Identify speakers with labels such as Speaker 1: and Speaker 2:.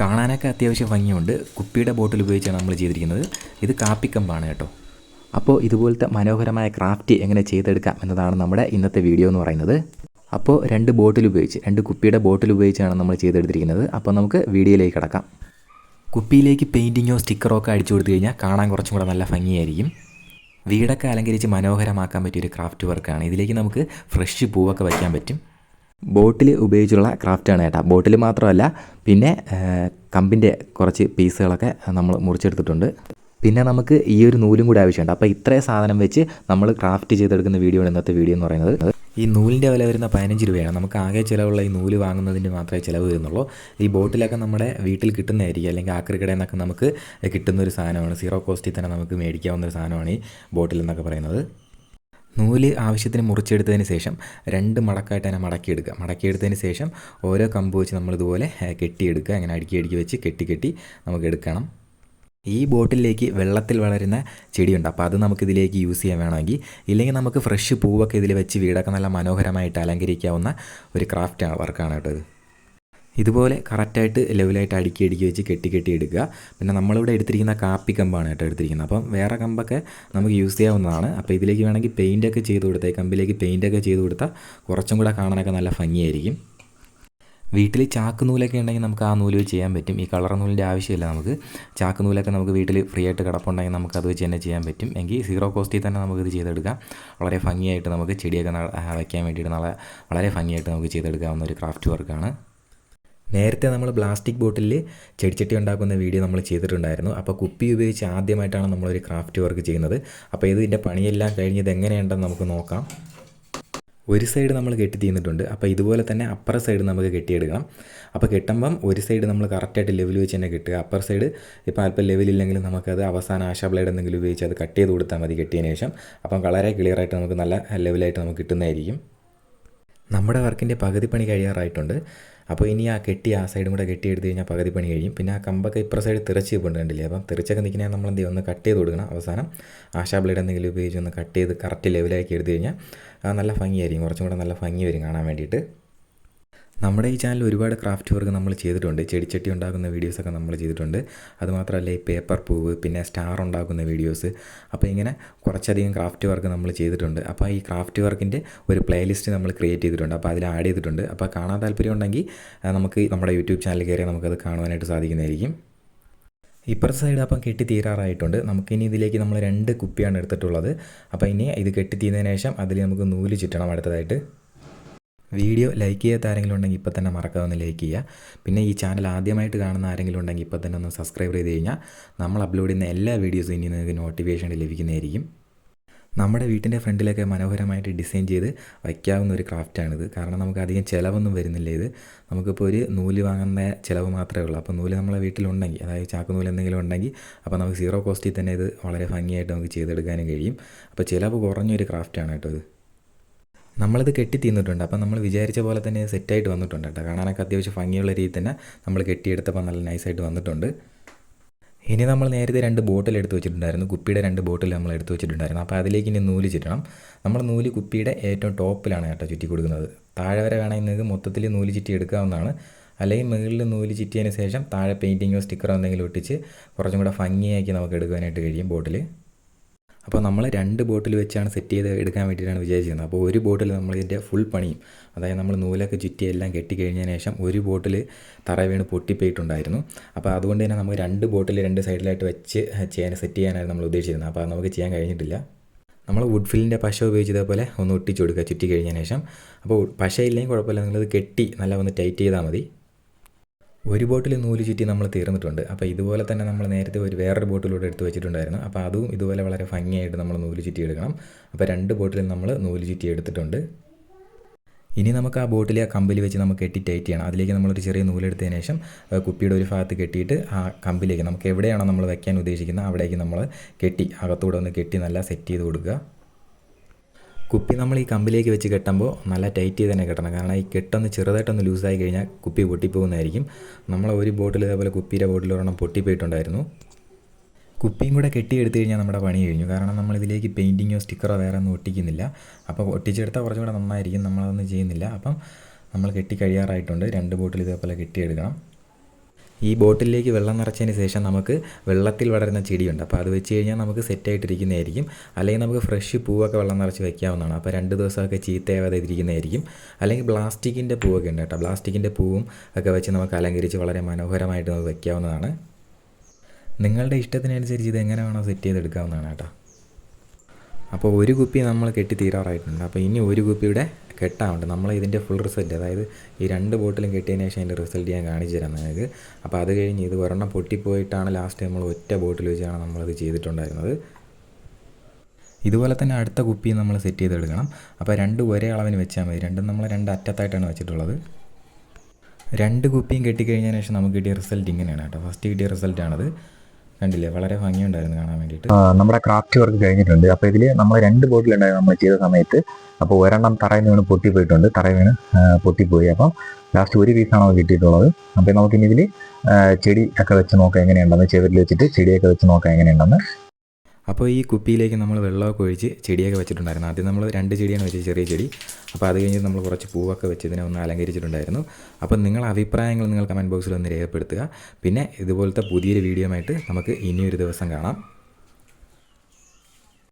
Speaker 1: കാണാനൊക്കെ അത്യാവശ്യം ഭംഗിയുണ്ട്. കുപ്പിയുടെ ബോട്ടിൽ ഉപയോഗിച്ചാണ് നമ്മൾ ചെയ്തിരിക്കുന്നത്. ഇത് കാപ്പിക്കമ്പാണ് കേട്ടോ. അപ്പോൾ ഇതുപോലത്തെ മനോഹരമായ ക്രാഫ്റ്റ് എങ്ങനെ ചെയ്തെടുക്കാം എന്നതാണ് നമ്മുടെ ഇന്നത്തെ വീഡിയോ എന്ന് പറയുന്നത്. അപ്പോൾ രണ്ട് ബോട്ടിൽ ഉപയോഗിച്ച് രണ്ട് കുപ്പിയുടെ ബോട്ടിൽ ഉപയോഗിച്ചാണ് നമ്മൾ ചെയ്തെടുത്തിരിക്കുന്നത്. അപ്പോൾ നമുക്ക് വീഡിയോയിലേക്ക് കിടക്കാം. കുപ്പിയിലേക്ക് പെയിന്റിങ്ങോ സ്റ്റിക്കറോ ഒക്കെ അടിച്ചു കൊടുത്തു കഴിഞ്ഞാൽ കാണാൻ കുറച്ചും കൂടെ നല്ല ഭംഗിയായിരിക്കും. വീടൊക്കെ അലങ്കരിച്ച് മനോഹരമാക്കാൻ പറ്റിയൊരു ക്രാഫ്റ്റ് വർക്കാണ്. ഇതിലേക്ക് നമുക്ക് ഫ്രഷ് പൂവൊക്കെ വയ്ക്കാൻ പറ്റും. ബോട്ടിൽ ഉപയോഗിച്ചുള്ള ക്രാഫ്റ്റാണ് കേട്ടോ ബോട്ടിൽ മാത്രമല്ല പിന്നെ കമ്പിന്റെ കുറച്ച് പീസുകളൊക്കെ നമ്മൾ മുറിച്ചെടുത്തിട്ടുണ്ട്. പിന്നെ നമുക്ക് ഈ ഒരു നൂലും കൂടി ആവശ്യമുണ്ട്. അപ്പോൾ ഇത്രയും സാധനം വെച്ച് നമ്മൾ ക്രാഫ്റ്റ് ചെയ്തെടുക്കുന്ന വീഡിയോ ആണ് ഇന്നത്തെ വീഡിയോ എന്ന് പറയുന്നത്. ഈ നൂലിന്റെ വില വരുന്ന പതിനഞ്ച് രൂപയാണ്. നമുക്ക് ആകെ ചിലവുള്ള ഈ നൂൽ വാങ്ങുന്നതിന് മാത്രമേ ചിലവ് വരുന്നുള്ളൂ. ഈ ബോട്ടിലൊക്കെ നമ്മുടെ വീട്ടിൽ കിട്ടുന്നതായിരിക്കും. അല്ലെങ്കിൽ ആക്രി കടയിൽ നിന്നൊക്കെ നമുക്ക് കിട്ടുന്ന ഒരു സാധനമാണ്. സീറോ കോസ്റ്റിൽ തന്നെ നമുക്ക് മേടിക്കാവുന്ന ഒരു സാധനമാണ് ഈ ബോട്ടിൽ എന്നൊക്കെ പറയുന്നത്. നൂൽ ആവശ്യത്തിന് മുറിച്ചെടുത്തതിന് ശേഷം രണ്ട് മടക്കായിട്ട് തന്നെ മടക്കിയെടുക്കുക. മടക്കിയെടുത്തതിന് ശേഷം ഓരോ കമ്പ് വെച്ച് നമ്മളിതുപോലെ കെട്ടിയെടുക്കുക. അങ്ങനെ അടുക്കി അടുക്കി വെച്ച് കെട്ടി കെട്ടി നമുക്ക് എടുക്കണം. ഈ ബോട്ടിലേക്ക് വെള്ളത്തിൽ വളരുന്ന ചെടിയുണ്ട്. അപ്പോൾ അത് നമുക്ക് ഇതിലേക്ക് യൂസ് ചെയ്യാൻ വേണമെങ്കിൽ ഇല്ലെങ്കിൽ നമുക്ക് ഫ്രഷ് പൂവൊക്കെ ഇതിൽ വെച്ച് വീടൊക്കെ നല്ല മനോഹരമായിട്ട് അലങ്കരിക്കാവുന്ന ഒരു ക്രാഫ്റ്റ് വർക്കാണ് കേട്ടോ ഇത്. ഇതുപോലെ കറക്റ്റായിട്ട് ലെവലായിട്ട് അടുക്കി അടുക്കി വെച്ച് കെട്ടി കെട്ടി എടുക്കുക. പിന്നെ നമ്മളിവിടെ എടുത്തിരിക്കുന്ന കാപ്പി കമ്പാണ് കേട്ടോ എടുത്തിരിക്കുന്നത്. അപ്പം വേറെ കമ്പൊക്കെ നമുക്ക് യൂസ് ചെയ്യാവുന്നതാണ്. അപ്പോൾ ഇതിലേക്ക് വേണമെങ്കിൽ പെയിന്റൊക്കെ ചെയ്ത് കൊടുത്താൽ കമ്പിലേക്ക് പെയിന്റൊക്കെ ചെയ്ത് കൊടുത്താൽ കുറച്ചും കൂടെ കാണാനൊക്കെ നല്ല ഭംഗിയായിരിക്കും. വീട്ടിൽ ചാക്ക് നൂലൊക്കെ ഉണ്ടെങ്കിൽ നമുക്ക് ആ നൂൽ വെച്ച് ചെയ്യാൻ പറ്റും. ഈ കളർ നൂലിന്റെ ആവശ്യമില്ല നമുക്ക്. ചാക്ക് നൂലൊക്കെ നമുക്ക് വീട്ടിൽ ഫ്രീ ആയിട്ട് കിടപ്പുണ്ടെങ്കിൽ നമുക്ക് അത് വെച്ച് തന്നെ ചെയ്യാൻ പറ്റും. എങ്കിൽ സീറോ കോസ്റ്റിൽ തന്നെ നമുക്കിത് ചെയ്തെടുക്കാം. വളരെ ഭംഗിയായിട്ട് നമുക്ക് ചെടിയൊക്കെ വയ്ക്കാൻ വേണ്ടിയിട്ട് നല്ല വളരെ ഭംഗിയായിട്ട് നമുക്ക് ചെയ്തെടുക്കാവുന്ന ഒരു ക്രാഫ്റ്റ് വർക്കാണ് നേരത്തെ നമ്മൾ പ്ലാസ്റ്റിക് ബോട്ടിലിൽ ചെടിച്ചട്ടി ഉണ്ടാക്കുന്ന വീഡിയോ നമ്മൾ ചെയ്തിട്ടുണ്ടായിരുന്നു. അപ്പോൾ കുപ്പി ഉപയോഗിച്ച് ആദ്യമായിട്ടാണ് നമ്മളൊരു ക്രാഫ്റ്റ് വർക്ക് ചെയ്യുന്നത്. അപ്പോൾ ഇതിന്റെ പണിയെല്ലാം കഴിഞ്ഞത് എങ്ങനെയുണ്ടെന്ന് നമുക്ക് നോക്കാം. ഒരു സൈഡ് നമ്മൾ കെട്ടി തീർന്നിട്ടുണ്ട് അപ്പോൾ ഇതുപോലെ തന്നെ അപ്പർ സൈഡ് നമുക്ക് കെട്ടിയെടുക്കണം. അപ്പോൾ കെട്ടുമ്പം ഒരു സൈഡ് നമ്മൾ കറക്റ്റായിട്ട് ലെവൽ വെച്ച് തന്നെ കെട്ടുക. അപ്പർ സൈഡ് ഇപ്പോൾ അല്പം ലെവലില്ലെങ്കിലും നമുക്കത് അവസാന ആശാ ബ്ലേഡ് എന്തെങ്കിലും ഉപയോഗിച്ച് അത് കട്ട് ചെയ്ത് കൊടുത്താൽ മതി കെട്ടിയതിന് ശേഷം. അപ്പം വളരെ ക്ലിയറായിട്ട് നമുക്ക് നല്ല ലെവലായിട്ട് നമുക്ക് കിട്ടുന്നതായിരിക്കും. നമ്മുടെ വർക്കിന്റെ പകുതി പണി കഴിയാറായിട്ടുണ്ട്. അപ്പോൾ ഇനി ആ കെട്ടി ആ സൈഡും കൂടെ കെട്ടി എടുത്ത് കഴിഞ്ഞാൽ പകുതി പണി കഴിയും. പിന്നെ ആ കമ്പൊക്കെ ഇപ്പുറ സൈഡ് തിരച്ച് കണ്ടില്ലേ? അപ്പം തിരച്ചൊക്കെ നിൽക്കുന്ന നമ്മൾ എന്ത് ചെയ്യും? ഒന്ന് കട്ട് ചെയ്ത് കൊടുക്കണം അവസാനം. ആശാ ബ്ലേഡ് എന്തെങ്കിലും ഉപയോഗിച്ച് ഒന്ന് കട്ട് ചെയ്ത് കറക്റ്റ് ലെവലാക്കി എടുത്തു കഴിഞ്ഞാൽ നല്ല ഭംഗിയായിരിക്കും. കുറച്ചും കൂടെ നല്ല ഭംഗി വരും കാണാൻ വേണ്ടിയിട്ട്. നമ്മുടെ ഈ ചാനൽ ഒരുപാട് ക്രാഫ്റ്റ് വർക്ക് നമ്മൾ ചെയ്തിട്ടുണ്ട്. ചെടിച്ചട്ടി ഉണ്ടാക്കുന്ന വീഡിയോസൊക്കെ നമ്മൾ ചെയ്തിട്ടുണ്ട്. അതുമാത്രമല്ല ഈ പേപ്പർ പൂവ് പിന്നെ സ്റ്റാർ ഉണ്ടാക്കുന്ന വീഡിയോസ് അപ്പോൾ ഇങ്ങനെ കുറച്ചധികം ക്രാഫ്റ്റ് വർക്ക് നമ്മൾ ചെയ്തിട്ടുണ്ട്. അപ്പോൾ ഈ ക്രാഫ്റ്റ് വർക്കിന്റെ ഒരു പ്ലേലിസ്റ്റ് നമ്മൾ ക്രിയേറ്റ് ചെയ്തിട്ടുണ്ട്. അപ്പോൾ അതിൽ ആഡ് ചെയ്തിട്ടുണ്ട്. അപ്പോൾ കാണാൻ താല്പര്യം ഉണ്ടെങ്കിൽ നമുക്ക് നമ്മുടെ യൂട്യൂബ് ചാനൽ കയറി നമുക്കത് കാണുവാനായിട്ട് സാധിക്കുന്നതായിരിക്കും. ഇപ്പുറത്തെ സൈഡ് അപ്പം കെട്ടി തീരാറായിട്ടുണ്ട്. നമുക്കിനി ഇതിലേക്ക് നമ്മൾ രണ്ട് കുപ്പിയാണ് എടുത്തിട്ടുള്ളത്. അപ്പോൾ ഇനി ഇത് കെട്ടി തീരുന്നതിന് ശേഷം അതിൽ നമുക്ക് നൂൽ ചുറ്റണം അടുത്തതായിട്ട്. വീഡിയോ ലൈക്ക് ചെയ്യാത്ത ആരെങ്കിലും ഉണ്ടെങ്കിൽ ഇപ്പോൾ തന്നെ മറക്കാതെ ഒന്ന് ലൈക്ക് ചെയ്യുക. പിന്നെ ഈ ചാനൽ ആദ്യമായിട്ട് കാണുന്ന ആരെങ്കിലും ഉണ്ടെങ്കിൽ ഇപ്പോൾ തന്നെ ഒന്ന് സബ്സ്ക്രൈബ് ചെയ്ത് കഴിഞ്ഞാൽ നമ്മൾ അപ്ലോഡ് ചെയ്യുന്ന എല്ലാ വീഡിയോസും ഇനി നിങ്ങൾക്ക് നോട്ടിഫിക്കേഷൻ ലഭിക്കുന്നതായിരിക്കും. നമ്മുടെ വീട്ടിന്റെ ഫ്രണ്ടിലൊക്കെ മനോഹരമായിട്ട് ഡിസൈൻ ചെയ്ത് വയ്ക്കാവുന്ന ഒരു ക്രാഫ്റ്റാണിത്. കാരണം നമുക്ക് അധികം ചിലവൊന്നും വരുന്നില്ല ഇത്. നമുക്കിപ്പോൾ ഒരു നൂൽ വാങ്ങുന്ന ചിലവ് മാത്രമേ ഉള്ളൂ. അപ്പോൾ നൂൽ നമ്മളെ വീട്ടിലുണ്ടെങ്കിൽ അതായത് ചാക്ക് നൂൽ എന്തെങ്കിലും ഉണ്ടെങ്കിൽ അപ്പോൾ നമുക്ക് സീറോ കോസ്റ്റിൽ തന്നെ ഇത് വളരെ ഭംഗിയായിട്ട് നമുക്ക് ചെയ്തെടുക്കാനും കഴിയും. അപ്പോൾ ചിലവ് കുറഞ്ഞൊരു ക്രാഫ്റ്റാണ് കേട്ടോ ഇത്. നമ്മളിത് കെട്ടി തീർന്നിട്ടുണ്ട് അപ്പം നമ്മൾ വിചാരിച്ച പോലെ തന്നെ സെറ്റായിട്ട് വന്നിട്ടുണ്ട് കേട്ടോ. കാണാനൊക്കെ അത്യാവശ്യം ഭംഗിയുള്ള രീതിയിൽ തന്നെ നമ്മൾ കെട്ടിയെടുത്തപ്പോൾ നല്ല നൈസായിട്ട് വന്നിട്ടുണ്ട്. ഇനി നമ്മൾ നേരത്തെ രണ്ട് ബോട്ടിൽ എടുത്ത് വെച്ചിട്ടുണ്ടായിരുന്നു. കുപ്പിയുടെ രണ്ട് ബോട്ടിൽ നമ്മൾ എടുത്ത് വെച്ചിട്ടുണ്ടായിരുന്നു. അപ്പോൾ അതിലേക്ക് ഇനി നൂൽ ചുറ്റണം. നമ്മൾ നൂൽ കുപ്പിയുടെ ഏറ്റവും ടോപ്പിലാണ് കേട്ടോ ചുറ്റി കൊടുക്കുന്നത്. താഴെ വരെ വേണമെങ്കിൽ നിങ്ങൾക്ക് മൊത്തത്തിൽ നൂൽ ചുറ്റി എടുക്കാവുന്നതാണ്. അല്ലെങ്കിൽ മുകളിൽ നൂൽ ചുറ്റിയതിന് ശേഷം താഴെ പെയിന്റിങ്ങോ സ്റ്റിക്കറോ എന്തെങ്കിലും ഒട്ടിച്ച് കുറച്ചും കൂടെ ഭംഗിയാക്കി നമുക്ക് എടുക്കാനായിട്ട് കഴിയും ബോട്ടിൽ അപ്പോൾ നമ്മൾ രണ്ട് ബോട്ടിൽ വെച്ചാണ് സെറ്റ് ചെയ്ത് എടുക്കാൻ വേണ്ടിയിട്ടാണ് വിചാരിച്ചിരുന്നത്. അപ്പോൾ ഒരു ബോട്ടിൽ നമ്മൾ ഇതിന്റെ ഫുൾ പണിയും അതായത് നമ്മൾ നൂലൊക്കെ ചുറ്റി എല്ലാം കെട്ടി കഴിഞ്ഞതിന് ശേഷം ഒരു ബോട്ടിൽ തറ വീണ് പൊട്ടിപ്പോയിട്ടുണ്ടായിരുന്നു. അപ്പോൾ അതുകൊണ്ട് തന്നെ നമുക്ക് രണ്ട് ബോട്ടിൽ രണ്ട് സൈഡിലായിട്ട് വെച്ച് ചെയ്യാൻ സെറ്റ് ചെയ്യാനായിരുന്നു നമ്മൾ ഉദ്ദേശിച്ചിരുന്നത്. അപ്പോൾ നമുക്ക് ചെയ്യാൻ കഴിഞ്ഞിട്ടില്ല. നമ്മൾ വുഡ് ഫില്ലിന്റെ പശ ഉപയോഗിച്ചതേപോലെ ഒന്ന് ഒട്ടിച്ചു കൊടുക്കുക ചുറ്റി കഴിഞ്ഞതിന് ശേഷം. അപ്പോൾ പശ ഇല്ലെങ്കിൽ കുഴപ്പമില്ല. നിങ്ങളത് കെട്ടി നല്ല ഒന്ന് ടൈറ്റ് ചെയ്താൽ മതി. ഒരു ബോട്ടിൽ നൂൽ ചുറ്റി നമ്മൾ തീർന്നിട്ടുണ്ട്. അപ്പോൾ ഇതുപോലെ തന്നെ നമ്മൾ നേരത്തെ ഒരു വേറൊരു ബോട്ടിലൂടെ എടുത്ത് വെച്ചിട്ടുണ്ടായിരുന്നു. അപ്പോൾ അതും ഇതുപോലെ വളരെ ഭംഗിയായിട്ട് നമ്മൾ നൂൽ ചുറ്റി എടുക്കണം അപ്പോൾ രണ്ട് ബോട്ടിലും നമ്മൾ നൂൽ ചുറ്റി എടുത്തിട്ടുണ്ട് ഇനി നമുക്ക് ആ ബോട്ടിൽ ആ കമ്പിൽ വെച്ച് നമുക്ക് കെട്ടി ടൈറ്റ് ചെയ്യണം. അതിലേക്ക് നമ്മളൊരു ചെറിയ നൂലെടുത്തതിന് ശേഷം കുപ്പിയുടെ ഒരു ഭാഗത്ത് കെട്ടിയിട്ട് ആ കമ്പിലേക്ക് നമുക്ക് എവിടെയാണോ നമ്മൾ വെക്കാൻ ഉദ്ദേശിക്കുന്നത് അവിടേക്ക് നമ്മൾ കെട്ടി അകത്തൂടെ ഒന്ന് കെട്ടി നല്ല സെറ്റ് ചെയ്ത് കൊടുക്കുക. കുപ്പി നമ്മൾ ഈ കമ്പിലേക്ക് വെച്ച് കെട്ടുമ്പോൾ നല്ല ടൈറ്റ് ചെയ്ത് തന്നെ കെട്ടണം. കാരണം ഈ കെട്ടൊന്ന് ചെറുതായിട്ടൊന്ന് ലൂസായി കഴിഞ്ഞാൽ കുപ്പി പൊട്ടിപ്പോകുന്നതായിരിക്കും. നമ്മൾ ഒരു ബോട്ടിൽ ഇതേപോലെ കുപ്പിയുടെ ബോട്ടിൽ ഒരെണ്ണം പൊട്ടിപ്പോയിട്ടുണ്ടായിരുന്നു. കുപ്പിയും കൂടെ കെട്ടിയെടുത്ത് കഴിഞ്ഞാൽ നമ്മുടെ പണി കഴിഞ്ഞു. കാരണം നമ്മൾ ഇതിലേക്ക് പെയിന്റിങ്ങോ സ്റ്റിക്കറോ വേറെ ഒന്നും ഒട്ടിക്കുന്നില്ല. അപ്പോൾ ഒട്ടിച്ചെടുത്താൽ കുറച്ചും കൂടെ നന്നായിരിക്കും. നമ്മളതൊന്നും ചെയ്യുന്നില്ല. അപ്പം നമ്മൾ കെട്ടി കഴിയാറായിട്ടുണ്ട്. രണ്ട് ബോട്ടിൽ ഇതേപോലെ കെട്ടിയെടുക്കണം. ഈ ബോട്ടിലേക്ക് വെള്ളം നിറച്ചതിന് ശേഷം നമുക്ക് വെള്ളത്തിൽ വളരുന്ന ചെടിയുണ്ട്. അപ്പോൾ അത് വെച്ച് കഴിഞ്ഞാൽ നമുക്ക് സെറ്റായിട്ടിരിക്കുന്നതായിരിക്കും അല്ലെങ്കിൽ നമുക്ക് ഫ്രഷ് പൂവൊക്കെ വെള്ളം നിറച്ച് വെക്കാവുന്നതാണ്. അപ്പോൾ രണ്ട് ദിവസമൊക്കെ ചീത്തയാവാതെ ഇരിക്കുന്നതായിരിക്കും അല്ലെങ്കിൽ പ്ലാസ്റ്റിക്കിന്റെ പൂവൊക്കെ ഉണ്ട് കേട്ടോ. പ്ലാസ്റ്റിക്കിന്റെ പൂവും ഒക്കെ വെച്ച് നമുക്ക് അലങ്കരിച്ച് വളരെ മനോഹരമായിട്ട് നമുക്ക് വെക്കാവുന്നതാണ്. നിങ്ങളുടെ ഇഷ്ടത്തിനനുസരിച്ച് ഇത് എങ്ങനെ വേണോ സെറ്റ് ചെയ്തെടുക്കാവുന്നതാണ് കേട്ടോ. അപ്പോൾ ഒരു കുപ്പി നമ്മൾ കെട്ടി തീരാറായിട്ടുണ്ട് അപ്പോൾ ഇനി ഒരു കുപ്പിയുടെ കെട്ടാറുണ്ട് നമ്മൾ ഇതിന്റെ ഫുൾ റിസൾട്ട് അതായത് ഈ രണ്ട് ബോട്ടിലും കെട്ടിയതിന് ശേഷം അതിന്റെ റിസൾട്ട് ഞാൻ കാണിച്ചു തരാം നിങ്ങൾക്ക് അപ്പോൾ അത് കഴിഞ്ഞ് ഇത് ഒരെണ്ണം പൊട്ടിപ്പോയിട്ടാണ് ലാസ്റ്റ് നമ്മൾ ഒറ്റ ബോട്ടിൽ വെച്ചാണ് നമ്മളത് ചെയ്തിട്ടുണ്ടായിരുന്നത്. ഇതുപോലെ തന്നെ അടുത്ത കുപ്പിയും നമ്മൾ സെറ്റ് ചെയ്തെടുക്കണം. അപ്പോൾ രണ്ട് ഒരേ അളവിന് വെച്ചാൽ മതി. രണ്ടും നമ്മൾ രണ്ട് അറ്റത്തായിട്ടാണ് വെച്ചിട്ടുള്ളത്. രണ്ട് കുപ്പിയും കെട്ടിക്കഴിഞ്ഞതിന് ശേഷം നമുക്ക് കിട്ടിയ റിസൾട്ട് ഇങ്ങനെയാണ് കേട്ടോ. ഫസ്റ്റ് കിട്ടിയ റിസൾട്ടാണത് കണ്ടില്ലേ? വളരെ ഭംഗിയുണ്ടായിരുന്നു കാണാൻ
Speaker 2: വേണ്ടിട്ട് നമ്മുടെ ക്രാഫ്റ്റ് വർക്ക് കഴിഞ്ഞിട്ടുണ്ട്. അപ്പോൾ ഇതിൽ നമ്മൾ രണ്ട് ബോട്ടിലുണ്ടായിരുന്നു നമ്മൾ ചെയ്ത സമയത്ത്. അപ്പോൾ ഒരെണ്ണം തറയിൽ വീണ് പൊട്ടിപ്പോയിട്ടുണ്ട് തറയിൽ വീണ് പൊട്ടിപ്പോയി അപ്പം ലാസ്റ്റ് ഒരു പീസാണ് നമുക്ക് കിട്ടിയിട്ടുള്ളത്. അപ്പോൾ നമുക്കിനി ഇതിൽ ചെടി ഒക്കെ വെച്ച് നോക്കാം എങ്ങനെയുണ്ടെന്ന്. ചെവിരിൽ വെച്ചിട്ട് ചെടിയൊക്കെ വെച്ച് നോക്കാം എങ്ങനെയുണ്ടെന്ന്.
Speaker 1: അപ്പോൾ ഈ കുപ്പിയിലേക്ക് നമ്മൾ വെള്ളമൊക്കെ ഒഴിച്ച് ചെടിയൊക്കെ വെച്ചിട്ടുണ്ടായിരുന്നു. ആദ്യം നമ്മൾ രണ്ട് ചെടിയാണ് വെച്ചത് ചെറിയ ചെടി. അപ്പോൾ അത് കഴിഞ്ഞ് നമ്മൾ കുറച്ച് പൂവൊക്കെ വെച്ച് ഇതിനെ ഒന്ന് അലങ്കരിച്ചിട്ടുണ്ടായിരുന്നു. അപ്പോൾ നിങ്ങളുടെ അഭിപ്രായങ്ങൾ നിങ്ങൾ കമന്റ് ബോക്സിൽ ഒന്ന് രേഖപ്പെടുത്തുക. പിന്നെ ഇതുപോലത്തെ പുതിയൊരു വീഡിയോ ആയിട്ട് നമുക്ക് ഇനിയൊരു ദിവസം കാണാം.